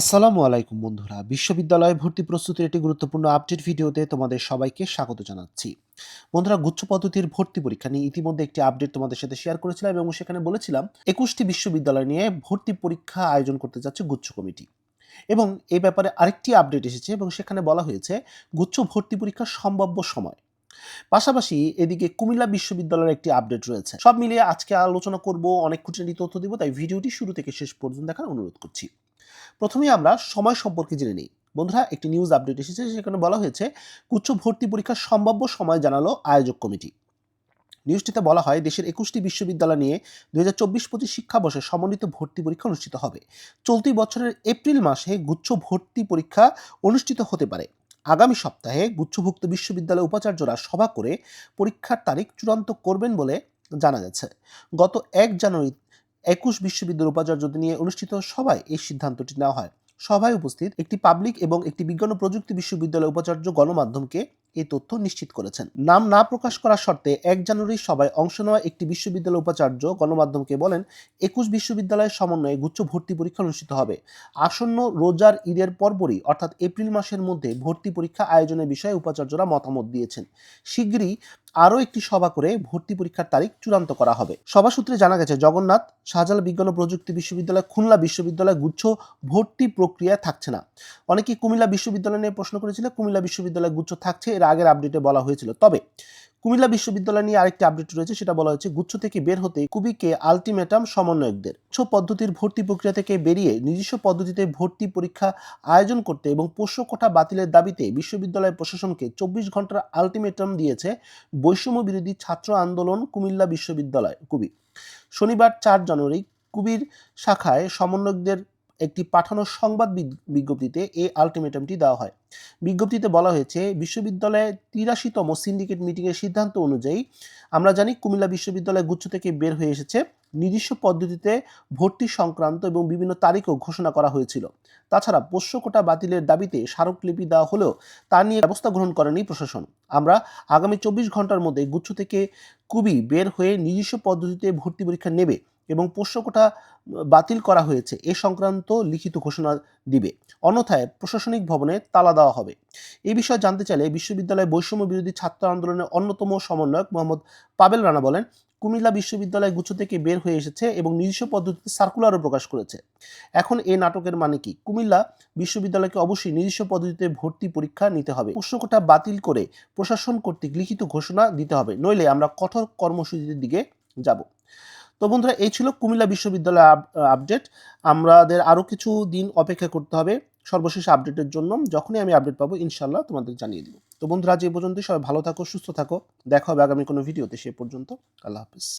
আসসালামু আলাইকুম বন্ধুরা। বিশ্ববিদ্যালয়ে ভর্তি প্রস্তুতির একটি গুরুত্বপূর্ণ আপডেট ভিডিওতে তোমাদের সবাইকে স্বাগত জানাচ্ছি। বন্ধুরা, গুচ্ছ পদ্ধতির ভর্তি পরীক্ষা নিয়ে ইতিমধ্যে একটি আপডেট তোমাদের সাথে শেয়ার করেছিলাম এবং সেখানে বলেছিলাম, একুশটি বিশ্ববিদ্যালয় নিয়ে ভর্তি পরীক্ষা আয়োজন করতে যাচ্ছে গুচ্ছ কমিটি। এবং এই ব্যাপারে আরেকটি আপডেট এসেছে এবং সেখানে বলা হয়েছে, গুচ্ছ ভর্তি পরীক্ষার সম্ভাব্য সময়। পাশাপাশি এদিকে কুমিল্লা বিশ্ববিদ্যালয়ের একটি আপডেট রয়েছে। সব মিলিয়ে আজকে আলোচনা করব, অনেক খুঁটিনাটি তথ্য দিব, তাই ভিডিওটি শুরু থেকে শেষ পর্যন্ত দেখার অনুরোধ করছি। প্রথমেই আমরা সময় সম্পর্কে জেনে নিই। বন্ধুরা, একটি নিউজ আপডেট এসেছে, সেখানে বলা হয়েছে উচ্চ ভর্তি পরীক্ষার সম্ভাব্য সময় জানালো আয়োজক কমিটি। নিউজটিতে বলা হয়, দেশের একুশটি বিশ্ববিদ্যালয় নিয়ে দুই হাজার চব্বিশ পঁচিশ শিক্ষাবর্ষে সমন্বিত ভর্তি পরীক্ষা অনুষ্ঠিত হবে। চলতি বছরের এপ্রিল মাসে গুচ্ছ ভর্তি পরীক্ষা অনুষ্ঠিত হতে পারে। আগামী সপ্তাহে গুচ্ছভুক্ত বিশ্ববিদ্যালয় উপাচার্যরা সভা করে পরীক্ষার তারিখ চূড়ান্ত করবেন বলে জানা গেছে গত এক জানুয়ারি একুশ বিশ্ববিদ্যালয় উপাচার্যদের নিয়ে অনুষ্ঠিত সভায় এই সিদ্ধান্তটি নেওয়া হয়। সভায় উপস্থিত একটি পাবলিক এবং একটি বিজ্ঞান ও প্রযুক্তি বিশ্ববিদ্যালয় উপাচার্য গণমাধ্যমকে এই তথ্য নিশ্চিত করেছেন। নাম না প্রকাশ করার শর্তে এক জানুয়ারি সভায় অংশ নেওয়া একটি বিশ্ববিদ্যালয় উপাচার্য গণমাধ্যমকে বলেন, একুশ বিশ্ববিদ্যালয়ের সমন্বয়ে গুচ্ছ ভর্তি পরীক্ষা অনুষ্ঠিত হবে। আসন্ন রোজার ঈদের পরপরই, অর্থাৎ এপ্রিল মাসের মধ্যে ভর্তি পরীক্ষা আয়োজনের বিষয়ে উপাচার্যরা মতামত দিয়েছেন। শীঘ্রই আরও একটি সভা করে ভর্তি পরীক্ষার তারিখ চূড়ান্ত করা হবে। সভা সূত্রে জানা গেছে, জগন্নাথ, শাহজালাল বিজ্ঞান ও প্রযুক্তি বিশ্ববিদ্যালয়, খুলনা বিশ্ববিদ্যালয় গুচ্ছ ভর্তি প্রক্রিয়া থাকছে না। অনেকে কুমিল্লা বিশ্ববিদ্যালয় নিয়ে প্রশ্ন করেছিল, কুমিল্লা বিশ্ববিদ্যালয় গুচ্ছ থাকছে, এর আগের আপডেটে বলা হয়েছিল। তবে কুমিল্লা বিশ্ববিদ্যালয় নিয়ে আরেকটি আপডেট রয়েছে, সেটা বলা হয়েছে, গুচ্ছ থেকে বের হতে কুবিকে আলটিমেটাম সমন্বয়কদের। উচ্চ পদ্ধতির ভর্তি প্রক্রিয়া থেকে বেরিয়ে নিজস্ব পদ্ধতিতে ভর্তি পরীক্ষা আয়োজন করতে এবং পোষ্য কোঠা বাতিলের দাবিতে বিশ্ববিদ্যালয় প্রশাসনকে চব্বিশ ঘণ্টার আলটিমেটাম দিয়েছে বৈষম্য বিরোধী ছাত্র আন্দোলন কুমিল্লা বিশ্ববিদ্যালয়, কুবি। শনিবার চার জানুয়ারি কুবির শাখায় সমন্বয়কদের একটি পাঠানো সংবাদ বিজ্ঞপ্তিতে এই আলটিমেটামটি দেওয়া হয়। বিজ্ঞপ্তিতে বলা হয়েছে, বিশ্ববিদ্যালয়ে তিরাশিতম সিন্ডিকেট মিটিংয়ের সিদ্ধান্ত অনুযায়ী আমরা জানি কুমিল্লা বিশ্ববিদ্যালয় গুচ্ছ থেকে বের হয়ে এসেছে। নিজস্ব পদ্ধতিতে ভর্তি সংক্রান্ত এবং বিভিন্ন তারিখও ঘোষণা করা হয়েছিল। তাছাড়া পোষ্য কোটা বাতিলের দাবিতে স্মারকলিপি দেওয়া হলেও তা নিয়ে ব্যবস্থা গ্রহণ করেনি প্রশাসন। আমরা আগামী চব্বিশ ঘণ্টার মধ্যে গুচ্ছ থেকে কুবি বের হয়ে নিজস্ব পদ্ধতিতে ভর্তি পরীক্ষা নেবে। এবং পোষ্য কোটা বাতিল করা হয়েছে, এ সংক্রান্ত লিখিত ঘোষণা দিবে। অন্যথায় প্রশাসনিক ভবনে তালা দেওয়া হবে। এই বিষয়ে জানতে চাইলে বিশ্ববিদ্যালয় বৈষম্য বিরোধী ছাত্র আন্দোলনের অন্যতম সমন্বয়ক মোহাম্মদ পাবেল রানা বলেন, কুমিল্লা বিশ্ববিদ্যালয় গুচ্ছ থেকে বের হয়ে এসেছে এবং নিজস্ব পদ্ধতিতে সার্কুলারও প্রকাশ করেছে। এখন এই নাটকের মানে কি? কুমিল্লা বিশ্ববিদ্যালয়কে অবশ্যই নিজস্ব পদ্ধতিতে ভর্তি পরীক্ষা নিতে হবে। প্রশ্নকোটা বাতিল করে প্রশাসন কর্তৃক লিখিত ঘোষণা দিতে হবে। নইলে আমরা কঠোর কর্মসূচির দিকে যাব। তো বন্ধুরা, এই ছিল কুমিল্লা বিশ্ববিদ্যালয় আপডেট আমাদের আরও কিছু দিন অপেক্ষা করতে হবে সর্বশেষ আপডেটের জন্য। যখনই আমি আপডেট পাবো ইনশাল্লাহ তোমাদের জানিয়ে দিব। তো বন্ধুরা, আজ এই পর্যন্তই। সবাই ভালো থাকো, সুস্থ থাকো। দেখা হবে আগামী কোনো ভিডিওতে, সে পর্যন্ত। আল্লাহ হাফিজ।